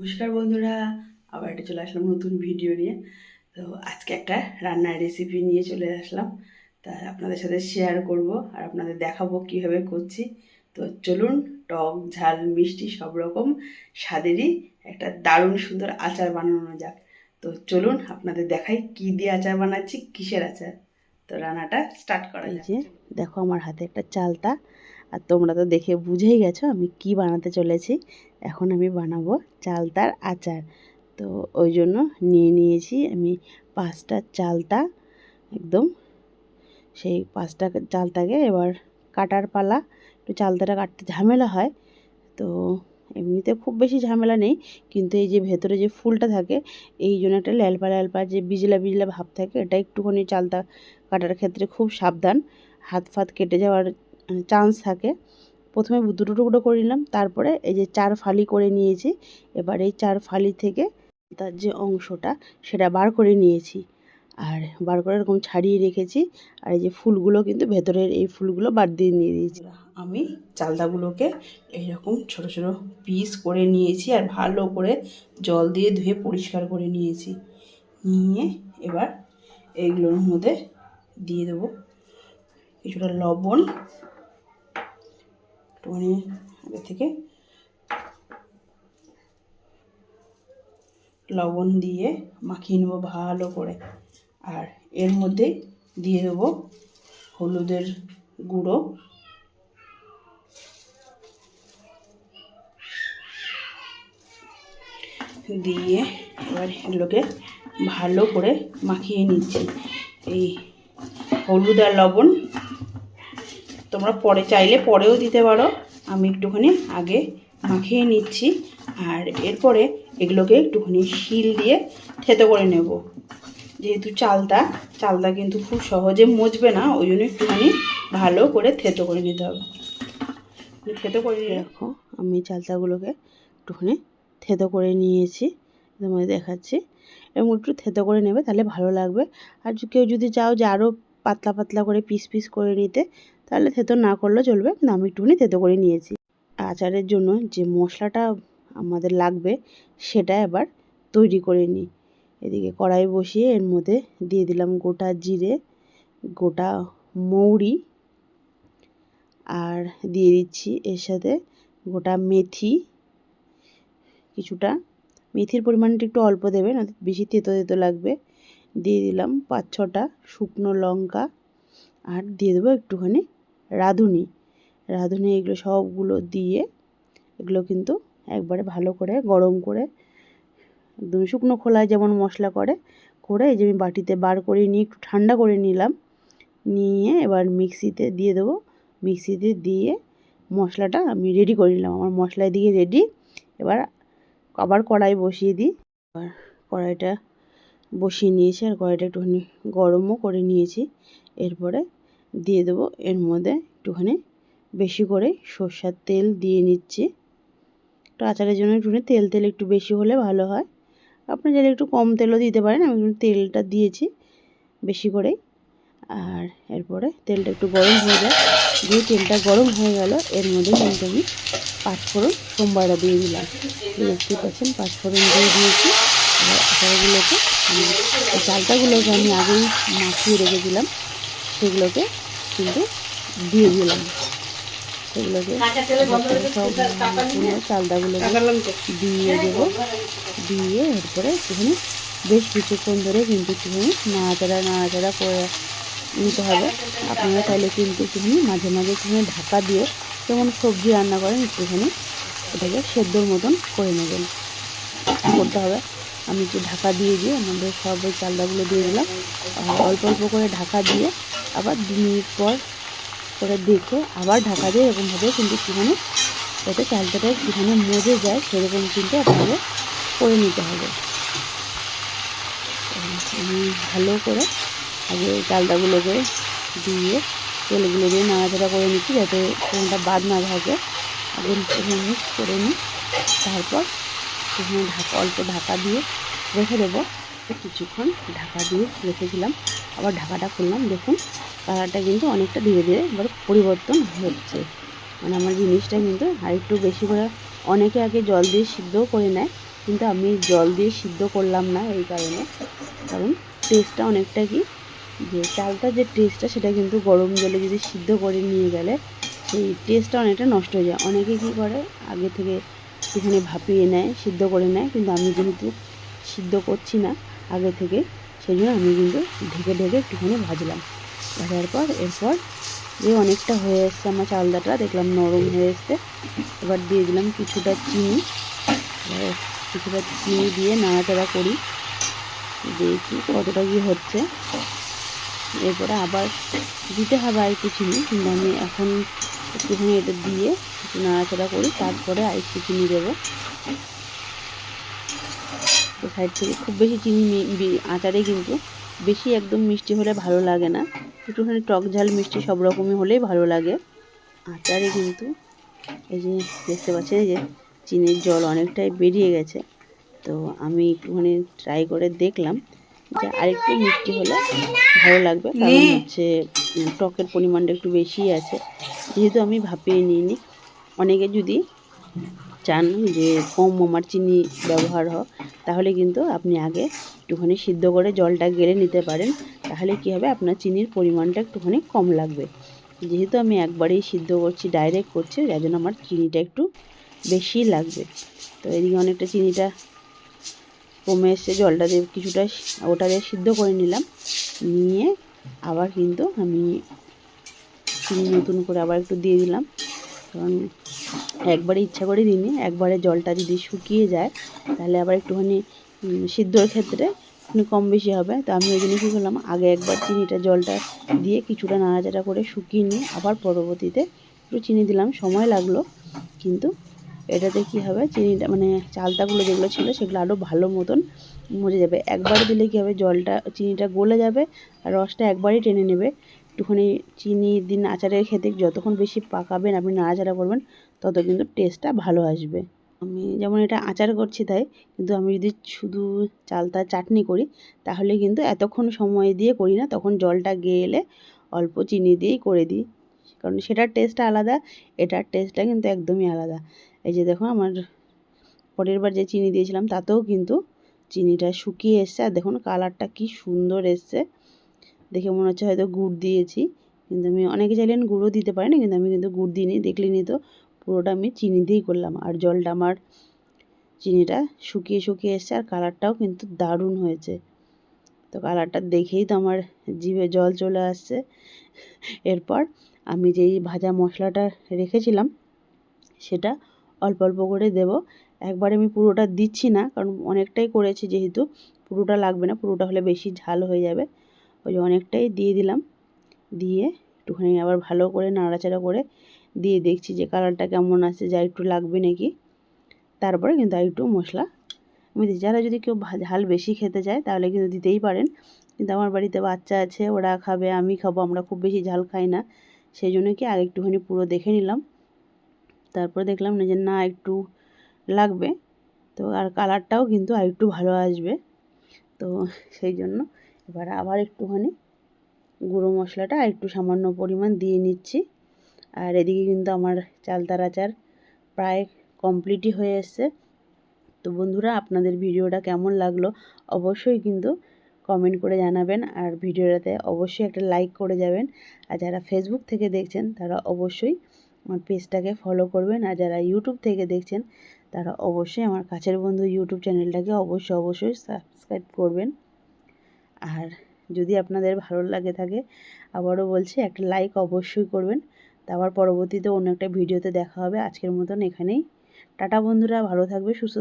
নমস্কার বন্ধুরা আবার একটা চলে আসলাম নতুন ভিডিও নিয়ে। তো আজকে একটা রান্নার রেসিপি নিয়ে চলে আসলাম। তা আপনাদের সাথে শেয়ার করব আর আপনাদের দেখাবো কীভাবে করছি। তো চলুন টক ঝাল মিষ্টি সব রকম স্বাদেরই একটা দারুণ সুন্দর আচার বানানো যাক। তো চলুন আপনাদের দেখাই কি দিয়ে আচার বানাচ্ছি কিসের আচার। তো রান্নাটা স্টার্ট করা এই যায় যে দেখো আমার হাতে একটা চালতা। আর তোমরা তো দেখে বুঝেই গেছো আমি কি বানাতে চলেছি। এখন আমি বানাবো চালতার আচার। তো ওই জন্য নিয়ে নিয়েছি আমি পাঁচটা চালতা, একদম। সেই পাঁচটা চালতাকে এবার কাটার পালা। একটু চালতাটা কাটতে ঝামেলা হয়, তো এমনিতে খুব বেশি ঝামেলা নেই। কিন্তু এই যে ভেতরে যে ফুলটা থাকে, এই জন্য একটা ল্যালপা ল্যালপা যে বিজলা বিজলা ভাব থাকে, এটা একটুখানি চালতা কাটার ক্ষেত্রে খুব সাবধান। হাত ফাত কেটে যাওয়ার চান্স থাকে। প্রথমে দুটো টুকরো করে নিলাম, তারপরে এই যে চার ফালি করে নিয়েছি, এবার এই চার ফালি থেকে তার যে অংশটা, সেটা বার করে নিয়েছি। আর বার করে এরকম ছাড়িয়ে রেখেছি, আর এই যে ফুলগুলো কিন্তু ভেতরের এই ফুলগুলো বাদ দিয়ে নিয়ে দিয়েছি আমি চালদাগুলোকে এইরকম ছোট ছোট পিস করে নিয়েছি, আর ভালো করে জল দিয়ে ধুয়ে পরিষ্কার করে নিয়েছি। নিয়ে এবার এইগুলোর মধ্যে দিয়ে দেবো কিছুটা লবণ একটুখানি আগে থেকে লবণ দিয়ে মাখিয়ে নেব ভালো করে। আর এর মধ্যে দিয়ে দেবো হলুদের গুঁড়ো। দিয়ে এবার এগুলোকে ভালো করে মাখিয়ে নিচ্ছি। এই হলুদ আর লবণ তোমরা পরে চাইলে পরেও দিতে পারো। আমি একটুখানি আগে মাখিয়ে নিচ্ছি আর এরপরে এগুলোকে একটুখানি শিল দিয়ে থেতো করে নেব। যেহেতু চালটা চালটা কিন্তু খুব সহজে মজবে না, ওই জন্য একটুখানি ভালো করে থেতো করে নিতে হবে। থেতো করে দেখো আমি চালতাগুলোকে একটুখানি থেতো করে নিয়েছি, তোমাদের দেখাচ্ছি। এবং একটু থেতো করে নেবে, তাহলে ভালো লাগবে। আর কেউ যদি চাও যে আরও পাতলা পাতলা করে পিস পিস করে নিতে তাহলে থেতো না করলেও চলবে, কিন্তু আমি একটুখানি থেতো করে নিয়েছি। আচারের জন্য যে মশলাটা আমাদের লাগবে, সেটা এবার তৈরি করে নিই। এদিকে কড়াই বসিয়ে এর মধ্যে দিয়ে দিলাম গোটা জিরে, গোটা মৌরি, আর দিয়ে দিচ্ছি এর সাথে গোটা মেথি। কিছুটা মেথির পরিমাণটা একটু অল্প দেবেন বেশি তেতো তেতো লাগবে। দিয়ে দিলাম পাঁচ ছটা শুকনো লঙ্কা, আর দিয়ে দেবো একটুখানি রাঁধুনি। রাঁধুনি এগুলো সবগুলো দিয়ে এগুলো কিন্তু একবারে ভালো করে গরম করে একদম শুকনো খোলায় যেমন মশলা করে করে এই যে আমি বাটিতে বার করে নিয়ে একটু ঠান্ডা করে নিলাম। নিয়ে এবার মিক্সিতে দিয়ে দেবো। মিক্সিতে দিয়ে মশলাটা আমি রেডি করে নিলাম। আমার মশলা দিয়ে রেডি এবার আবার কড়াই বসিয়ে দিই। এবার কড়াইটা বসিয়ে নিয়েছি আর কড়াইটা একটুখানি গরমও করে নিয়েছি। এরপরে দিয়ে দেবো। এর মধ্যে একটুখানি বেশি করে সর্ষার তেল দিয়ে নিচ্ছি। একটু আচারের জন্য একটুখানি তেল তেল একটু বেশি হলে ভালো হয়। আপনি চাইলে একটু কম তেলও দিতে পারেন। আমি একটু তেলটা দিয়েছি বেশি করেই। আর এরপরে তেলটা একটু গরম হয়ে যায়। দিয়ে তেলটা গরম হয়ে গেল, এর মধ্যে কিন্তু আমি পাঁচফোড়ন সোমবারটা দিয়ে দিলাম। দেখতে পাচ্ছেন, পাঁচফোড়ন দিয়ে দিয়েছি। আর আচারগুলোকে চালটাগুলোকে আমি আগেই মাখিয়ে রেখেছিলাম সেগুলোকে কিন্তু দিয়ে দিলাম। সেগুলোকে সব পুরো দিয়ে দেবো। দিয়ে এরপরে একটুখানি বেশ কিছুক্ষণ ধরে কিন্তু একটুখানি নাড়াচাড়া নাড়াচাড়া করে নিতে হবে। আপনারা চাইলে কিন্তু একটুখানি মাঝে মাঝে একটুখানি ঢাকা দিয়ে যেমন সবজি রান্না করেন একটুখানি এটাকে সেদ্ধর মতন করে নেবেন। করতে হবে। আমি একটু ঢাকা দিয়ে দিয়ে আমাদের সব ওই চালদাগুলো দিয়ে দিলাম। আর অল্প অল্প করে ঢাকা দিয়ে আবার দু মিনিট পর করে দেখে, আবার ঢাকা দিয়ে এরকমভাবে কিন্তু একটুখানি যাতে চালটাটা একটুখানি মজে যায়, সেরকম কিন্তু আপনাকে করে নিতে হবে। ভালো করে আগে চালটাগুলোকে দিয়ে তেলগুলো দিয়ে নাড়াচাড়া করে নিচ্ছি, যাতে কোনটা বাদ না থাকে। আগে মিক্স করে নিই, তারপর সেখানে ঢাকা, অল্প ঢাকা দিয়ে রেখে দেবো। কিছুক্ষণ ঢাকা দিয়ে রেখেছিলাম আবার ঢাকাটা খুললাম, দেখুন, কালারটা কিন্তু অনেকটা ধীরে ধীরে এবার পরিবর্তন হচ্ছে। মানে আমার জিনিসটা কিন্তু আর একটু বেশি করে, অনেকে আগে জল দিয়ে সিদ্ধও করে নেয়, কিন্তু আমি জল দিয়ে সিদ্ধ করলাম না এই কারণে। কারণ টেস্টটা অনেকটা কি, যে চালটা যে টেস্টটা সেটা কিন্তু গরম জলে যদি সিদ্ধ করে নিয়ে গেলে, সেই টেস্টটা অনেকটা নষ্ট হয়ে যায়। অনেকে কী করে, আগে থেকে একটুখানি ভাপিয়ে নেয়, সিদ্ধ করে নেয়, কিন্তু আমি যেহেতু সিদ্ধ করছি না, আগে থেকে সেই জন্য আমি কিন্তু ঢেকে ঢেকে একটুখানি ভাজলাম। ভাজার পর এরপর যে অনেকটা হয়ে এসছে আমার চালদাটা, দেখলাম নরম হয়ে এসছে। এবার দিয়ে দিলাম কিছুটা চিনি। কিছুটা চিনি দিয়ে নাড়াচাড়া করি। দেখি কতটা কি হচ্ছে। এরপরে আবার দিতে হবে আর একটু চিনি কিন্তু আমি এখন একটুখানি এটা দিয়ে একটু নাড়াচাড়া করি, তারপরে আর একটু চিনি দেবো। তো সাইড থেকে খুব বেশি চিনি আচারে কিন্তু বেশি একদম মিষ্টি হলে ভালো লাগে না। একটুখানি টক ঝাল মিষ্টি সব রকমই হলেই ভালো লাগে। আচারে কিন্তু এই যে দেখতে পাচ্ছেন যে চিনির জল অনেকটাই বেরিয়ে গেছে। তো আমি একটুখানি ট্রাই করে দেখলাম যে আরেকটু মিষ্টি হলে ভালো লাগবে। কারণ হচ্ছে টকের পরিমাণটা একটু বেশি আছে। যেহেতু আমি ভাপিয়ে নিইনি অনেকে যদি চান যে কম আমার চিনি ব্যবহার হোক তাহলে কিন্তু আপনি আগে একটুখানি সিদ্ধ করে জলটা গেলে নিতে পারেন। তাহলে কি হবে? আপনার চিনির পরিমাণটা একটুখানি কম লাগবে। যেহেতু আমি একবারেই সিদ্ধ করছি ডাইরেক্ট করছি, যার জন্য আমার চিনিটা একটু বেশি লাগবে। তো এদিকে অনেকটা চিনিটা কমে এসছে, জলটা দিয়ে কিছুটা ওটা দিয়ে সিদ্ধ করে নিলাম। নিয়ে আবার কিন্তু আমি চিনি নতুন করে আবার একটু দিয়ে দিলাম। কারণ একবারে ইচ্ছা করে দিইনি, একবারে জলটা যদি শুকিয়ে যায়, তাহলে আবার একটুখানি সিদ্ধর ক্ষেত্রে কম বেশি হবে। তো আমি ওই জন্য কী করলাম, আগে একবার চিনিটা, জলটা দিয়ে কিছুটা নাড়াচাড়া করে শুকিয়ে নিয়ে আবার পরবর্তীতে একটু চিনি দিলাম। সময় লাগল, কিন্তু এটাতে কি হবে, চিনিটা মানে চালতাগুলো যেগুলো ছিল, সেগুলো আরও ভালো মতন মজে যাবে। একবার দিলে কী হবে, জলটা, চিনিটা গলে যাবে আর রসটা একবারই টেনে নেবে। একটুখানি চিনি দিন আচারের খেতে যতক্ষণ বেশি পাকাবেন, আপনি নাড়াচাড়া করবেন তত কিন্তু টেস্টটা ভালো আসবে। আমি যেমন এটা আচার করছি তাই, কিন্তু আমি যদি শুধু চালতা চাটনি করি, তাহলে কিন্তু এতক্ষণ সময় দিয়ে করি না, তখন জলটা গেলে অল্প চিনি দিয়েই করে দিই। কারণ সেটার টেস্টটা আলাদা, এটার টেস্টটা কিন্তু একদমই আলাদা। এই যে দেখো আমার পরের বার যে চিনি দিয়েছিলাম, তাতেও কিন্তু চিনিটা শুকিয়ে এসছে। আর দেখুন কালারটা কি সুন্দর এসছে। দেখে মনে হচ্ছে হয়তো গুড় দিয়েছি, কিন্তু আমি অনেকে চাইলেন গুঁড়ো দিতে পারেন, কিন্তু আমি কিন্তু গুড় দিইনি দেখলেনি তো। পুরোটা আমি চিনি দিয়েই করলাম। আর জলটা আমার চিনিটা শুকিয়ে শুকিয়ে এসছে আর কালারটাও কিন্তু দারুণ হয়েছে। তো কালারটা দেখেই তো আমার জিভে জল চলে আসছে। এরপর আমি যেই ভাজা মশলাটা রেখেছিলাম, সেটা অল্প অল্প করে দেব। একবারে আমি পুরোটা দিচ্ছি না, কারণ অনেকটাই করেছি যেহেতু। পুরোটা লাগবে না, পুরোটা হলে বেশি ঝাল হয়ে যাবে। ওই অনেকটাই দিয়ে দিলাম। দিয়ে একটুখানি আবার ভালো করে নাড়াচাড়া করে দিয়ে দেখছি যে কালারটা কেমন আসছে যা একটু লাগবে নাকি। তারপরে কিন্তু আর একটু মশলা। আমি দিই যারা যদি কেউ ঝাল বেশি খেতে চায় তাহলে কিন্তু দিতেই পারেন। কিন্তু আমার বাড়িতে বাচ্চা আছে, ওরা খাবে, আমি খাব, আমরা খুব বেশি ঝাল খাই না। সেই জন্য কি আর একটুখানি পুরো দেখে নিলাম। তারপরে দেখলাম না যে না, একটু লাগবে। তো আর কালারটাও কিন্তু আর একটু ভালো আসবে। তো সেই জন্য এবার আবার একটুখানি গুঁড়ো মশলাটা আর একটু সামান্য পরিমাণ দিয়ে নিচ্ছি। আর এদিকে কিন্তু আমার চালতার আচার প্রায় কমপ্লিটই হয়ে এসছে। তো বন্ধুরা, আপনাদের ভিডিওটা কেমন লাগল অবশ্যই কিন্তু কমেন্ট করে জানাবেন আর ভিডিওটাতে অবশ্যই একটা লাইক করে যাবেন। আর যারা ফেসবুক থেকে দেখছেন, তারা অবশ্যই আমার পেজটাকে ফলো করবেন। আর যারা ইউটিউব থেকে দেখছেন, তারা অবশ্যই আমার কাছের বন্ধু ইউটিউব চ্যানেলটাকে অবশ্যই অবশ্যই সাবস্ক্রাইব করবেন। আর যদি আপনাদের ভালো লাগে থাকে, আবারও বলছি, একটা লাইক অবশ্যই করবেন। তারপর পরবর্তীতে অন্য একটা ভিডিওতে দেখা হবে। আজকের মতন এখানেই। টাটা বন্ধুরা, ভালো থাকবে, সুস্থ